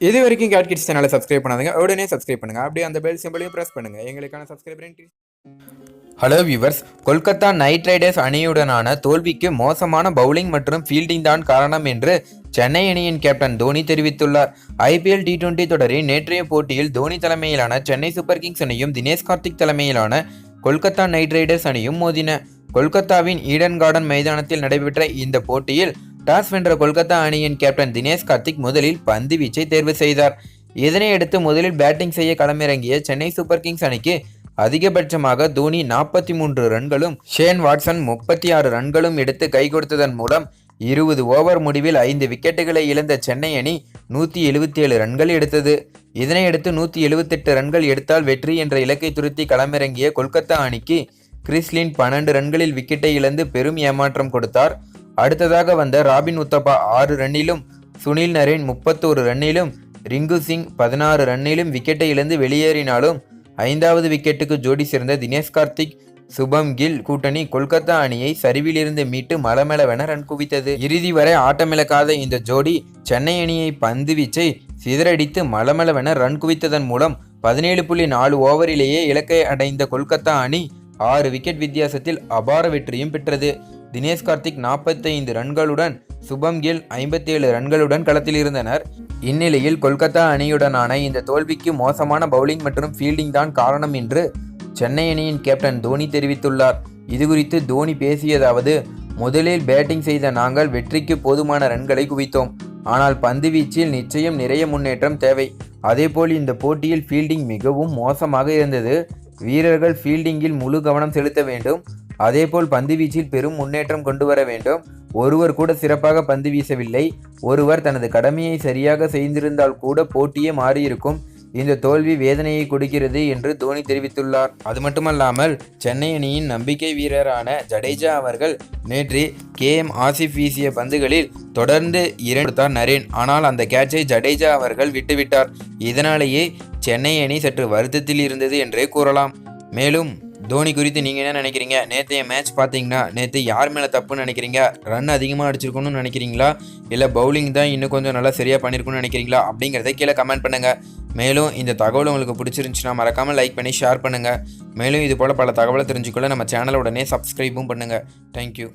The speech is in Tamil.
இது வரைக்கும் கேட் கிட்ஸ் சேனலை சப்ஸ்கிரைப் பண்ணாதுங்க. உடனே சப்ஸ்கிரைப் பண்ணுங்க. அப்படியே அந்த பெல் சிம்பிளையும் ப்ரெஸ் பண்ணுங்க. எங்களுக்கான subscriber hello viewers Kolkata Knight Riders அணியுடனான தோல்விக்கு மோசமான பவுலிங் மற்றும் ஃபீல்டிங் தான் காரணம் என்று சென்னை அணியின் கேப்டன் தோனி தெரிவித்துள்ளார். ஐபிஎல் டி டுவெண்டி தொடரின் நேற்றைய போட்டியில் தோனி தலைமையிலான சென்னை சூப்பர் கிங்ஸ் அணியும் தினேஷ் கார்த்திக் தலைமையிலான கொல்கத்தா நைட் ரைடர்ஸ் அணியும் மோதின. கொல்கத்தாவின் ஈடன் கார்டன் மைதானத்தில் நடைபெற்ற இந்த போட்டியில் டாஸ் வென்ற கொல்கத்தா அணியின் கேப்டன் தினேஷ் கார்த்திக் முதலில் பந்து வீச்சை தேர்வு செய்தார். இதனையடுத்து முதலில் பேட்டிங் செய்ய களமிறங்கிய சென்னை சூப்பர் கிங்ஸ் அணிக்கு அதிகபட்சமாக தோனி நாற்பத்தி மூன்று ரன்களும் ஷேன் வாட்சன் முப்பத்தி ஆறு ரன்களும் எடுத்து கை கொடுத்ததன் மூலம் இருபது ஓவர் முடிவில் ஐந்து விக்கெட்டுகளை இழந்த சென்னை அணி நூற்றி எழுபத்தி ஏழு ரன்கள் எடுத்தது. இதனையடுத்து நூற்றி எழுபத்தெட்டு ரன்கள் எடுத்தால் வெற்றி என்ற இலக்கை துருத்தி களமிறங்கிய கொல்கத்தா அணிக்கு கிறிஸ்லின் பன்னெண்டு ரன்களில் விக்கெட்டை இழந்து பெரும் ஏமாற்றம் கொடுத்தார். அடுத்ததாக வந்த ராபின் உத்தப்பா ஆறு ரன்னிலும் சுனில் நரேன் முப்பத்தோரு ரன்னிலும் ரிங்கு சிங் பதினாறு ரன்னிலும் விக்கெட்டை இழந்து வெளியேறினாலும் ஐந்தாவது விக்கெட்டுக்கு ஜோடி சேர்ந்த தினேஷ் கார்த்திக் சுபம் கில் கூட்டணி கொல்கத்தா அணியை சரிவிலிருந்து மீட்டு மலமளவென ரன் குவித்தது. இறுதி வரை ஆட்டமிழக்காத இந்த ஜோடி சென்னை அணியை பந்து வீச்சை சிதறடித்து மலமளவென ரன் குவித்ததன் மூலம் பதினேழு புள்ளி நாலு ஓவரிலேயே இலக்கை அடைந்த கொல்கத்தா அணி ஆறு விக்கெட் வித்தியாசத்தில் அபார வெற்றியும் பெற்றது. தினேஷ் கார்த்திக் நாற்பத்தைந்து ரன்களுடன் சுபம் கில் ஐம்பத்தேழு ரன்களுடன் களத்தில் இருந்தனர். இந்நிலையில் கொல்கத்தா அணியுடனான இந்த தோல்விக்கு மோசமான பவுலிங் மற்றும் ஃபீல்டிங் தான் காரணம் என்று சென்னை அணியின் கேப்டன் தோனி தெரிவித்துள்ளார். இதுகுறித்து தோனி பேசியதாவது முதலில் பேட்டிங் செய்த நாங்கள் வெற்றிக்கு போதுமான ரன்களை குவித்தோம். ஆனால் பந்து வீச்சில் நிச்சயம் நிறைய முன்னேற்றம் தேவை. அதேபோல் இந்த போட்டியில் ஃபீல்டிங் மிகவும் மோசமாக இருந்தது. வீரர்கள் ஃபீல்டிங்கில் முழு கவனம் செலுத்த வேண்டும். அதேபோல் பந்து வீச்சில் பெரும் முன்னேற்றம் கொண்டு வர வேண்டும். ஒருவர் கூட சிறப்பாக பந்து வீசவில்லை. ஒருவர் தனது கடமையை சரியாக செய்திருந்தால் கூட போட்டியே மாறியிருக்கும். இந்த தோல்வி வேதனையை கொடுக்கிறது என்று தோனி தெரிவித்துள்ளார். அது மட்டுமல்லாமல் சென்னை அணியின் நம்பிக்கை வீரரான ஜடேஜா அவர்கள் நேற்று கே எம் ஆசிப் வீசிய பந்துகளில் தொடர்ந்து இரண்டு நரேன். ஆனால் அந்த கேட்சை ஜடேஜா அவர்கள் விட்டுவிட்டார். இதனாலேயே சென்னை அணி சற்று வருத்தத்தில் இருந்தது என்றே கூறலாம். மேலும் தோனி குறித்து நீங்கள் என்ன நினைக்கிறீங்க? நேற்றைய மேட்ச் பார்த்தீங்கன்னா நேற்று யார் மேலே தப்புன்னு நினைக்கிறீங்க? ரன் அதிகமாக அடிச்சிருக்கணும்னு நினைக்கிறீங்களா? இல்லை பவுலிங் தான் இன்னும் கொஞ்சம் நல்லா சரியாக பண்ணியிருக்கணும்னு நினைக்கிறீங்களா? அப்படிங்கிறத கீழே கமெண்ட் பண்ணுங்கள் மேலும் இந்த தகவல் உங்களுக்கு பிடிச்சிருந்துச்சுன்னா மறக்காமல் லைக் பண்ணி ஷேர் பண்ணுங்கள் மேலும் இது போல் பல தகவலை தெரிஞ்சுக்கொள்ள நம்ம சேனலை உடனே சப்ஸ்கிரைபும் பண்ணுங்கள் தேங்க்யூ